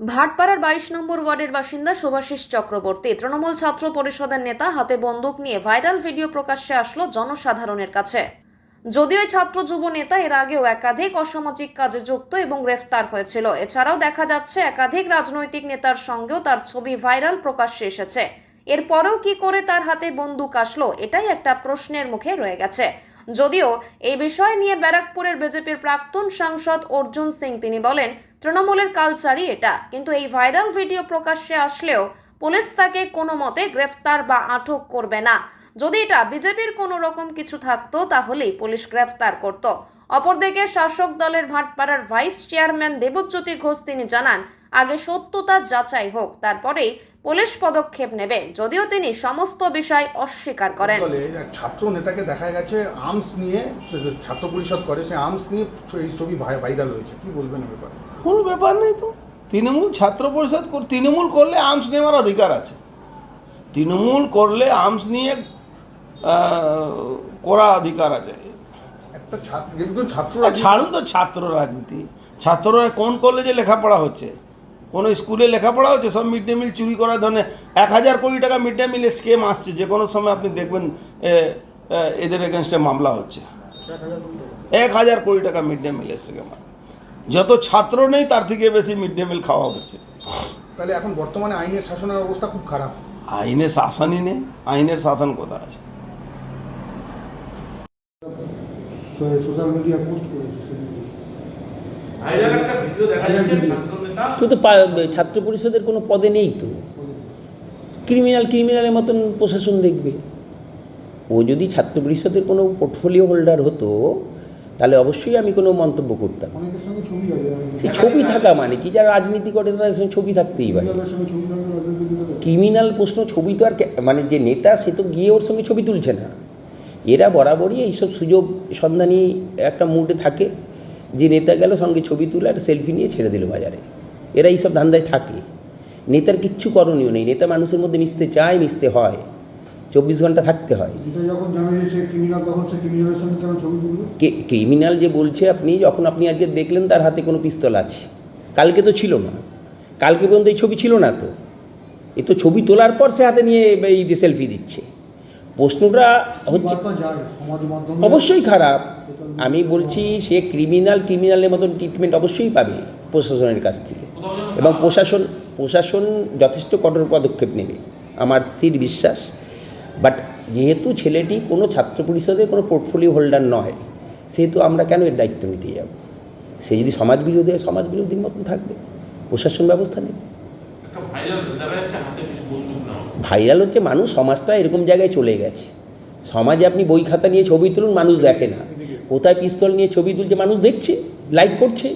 ভাটপাড়ার বাইশ নম্বর ওয়ার্ডের বাসিন্দা শুভাশিস চক্রবর্তী। তৃণমূল ছাত্র পরিষদের নেতা হাতে বন্দুক নিয়ে ভাইরাল ভিডিও প্রকাশ্যে আসলো জনসাধারণের কাছে। যদিও ছাত্র যুব নেতা এর আগেও একাধিক অসামাজিক কাজে যুক্ত এবং গ্রেফতার হয়েছিল। এছাড়াও দেখা যাচ্ছে একাধিক রাজনৈতিক নেতার সঙ্গেও তার ছবি ভাইরাল প্রকাশ্যে এসেছে। এরপরেও কি করে তার হাতে বন্দুক আসলো, এটাই একটা প্রশ্নের মুখে রয়ে গেছে। যদিও এই বিষয় নিয়ে ব্যারাকপুরের বিজেপির প্রাক্তন সাংসদ অর্জুন সিং তিনি বলেন, তৃণমূলের কালচারই এটা। কিন্তু এই ভাইরাল ভিডিও প্রকাশ্যে আসলেও পুলিশ তাকে কোনো মতে গ্রেফতার বা আটক করবে না। যদি এটা বিজেপির কোনো রকম কিছু থাকতো, তাহলেই পুলিশ গ্রেফতার করত। অপরদিকে শাসক দলের ভাটপাড়ার ভাইস চেয়ারম্যান দেবজ্যোতি ঘোষ তিনি জানান আগে সত্যতা যাচাই হোক তারপরেই পুলিশ পদক্ষেপ নেবে যদিও তিনি সমস্ত বিষয় অস্বীকার করেন। বলে এক ছাত্র নেতাকে দেখা গেছে আর্মস নিয়ে ছাত্র পরিষদ করে সে আর্মস নিয়ে এই ছবি ভাই- ভাইরাল হয়েছে। কি বলবেন ব্যাপারে? কোনো ব্যাপার নেই তো। তৃণমূল ছাত্র পরিষদ তৃণমূল করলে আর্মস নেওয়ার অধিকার আছে। তৃণমূল করলে আর্মস নিয়ে করা অধিকার আছে। একটা ছাত্র একজন ছাত্র ছাড়ুন তো ছাত্র রাজনীতি। ছাত্ররা কোন কলেজে লেখাপড়া হচ্ছে? কোনো স্কুলে লেখাপড়া হচ্ছে সব মিড ডে মিল চুরি করার ধরনের। এক হাজার কোটি টাকা মিড ডে মিলের স্কেম আসছে যে কোনো সময় আপনি দেখবেন এদের এগেনস্টে মামলা হচ্ছে। এক হাজার কোটি টাকা মিড ডে মিলের স্কেম যত ছাত্র নেই তার থেকে বেশি মিড ডে মিল খাওয়া হচ্ছে। তাহলে এখন বর্তমানে আইনের শাসনের অবস্থা খুব খারাপ। আইনের শাসনই নেই আইনের শাসন কোথায় আছে? সোশ্যাল মিডিয়া পোস্ট করেছে যাচ্ছে ছাত্র পরিষদের কোনো পদে নেই তো? ক্রিমিনাল ক্রিমিনালের মতন প্রশাসন দেখবে। ও যদি ছাত্র পরিষদের কোনো পোর্টফোলিও হোল্ডার হতো তাহলে অবশ্যই আমি কোনো মন্তব্য করতাম। সে ছবি থাকা মানে কি? যারা রাজনীতি করে তাদের সঙ্গে ছবি থাকতেই পারে। ক্রিমিনাল প্রশ্ন ছবি তো আর মানে যে নেতা সে তো গিয়ে ওর সঙ্গে ছবি তুলছে না। এরা বরাবরই এইসব সুযোগ সন্ধানী একটা মুডে থাকে। যে নেতা গেল সঙ্গে ছবি তুলে আর সেলফি নিয়ে ছেড়ে দিল বাজারে। এরা এইসব ধান্দায় থাকে। নেতার কিচ্ছু করণীয় নেই। নেতা মানুষের মধ্যে মিশতে চায় মিশতে হয়। চব্বিশ ঘণ্টা থাকতে হয়। ক্রিমিনাল যে বলছে আপনি যখন আপনি আজকে দেখলেন তার হাতে কোনো পিস্তল আছে। কালকে তো ছিল না। কালকে পর্যন্ত এই ছবি ছিল না তো। এ তো ছবি তোলার পর সে হাতে নিয়ে এই সেলফি দিচ্ছে। প্রশ্নটা হচ্ছে অবশ্যই খারাপ। আমি বলছি সে ক্রিমিনাল ক্রিমিনালের মতন ট্রিটমেন্ট অবশ্যই পাবে প্রশাসনের কাছ থেকে। এবং প্রশাসন প্রশাসন যথেষ্ট কঠোর পদক্ষেপ নেবে আমার স্থির বিশ্বাস। বাট যেহেতু ছেলেটি কোনো ছাত্র পরিষদের কোনো পোর্টফোলিও হোল্ডার নয় সেহেতু আমরা কেন এর দায়িত্ব নিতে যাব? সে যদি সমাজ বিরোধী হয় সমাজ বিরোধীর মতন থাকবে। প্রশাসন ব্যবস্থা নেবে। ভাইরাল হচ্ছে মানুষ, সমাজটা এরকম জায়গায় চলে গেছে। সমাজে আপনি বই খাতা নিয়ে ছবি তুলুন, মানুষ দেখে না। কোথায় পিস্তল নিয়ে ছবি তুলছে, মানুষ দেখছে লাইক করছে।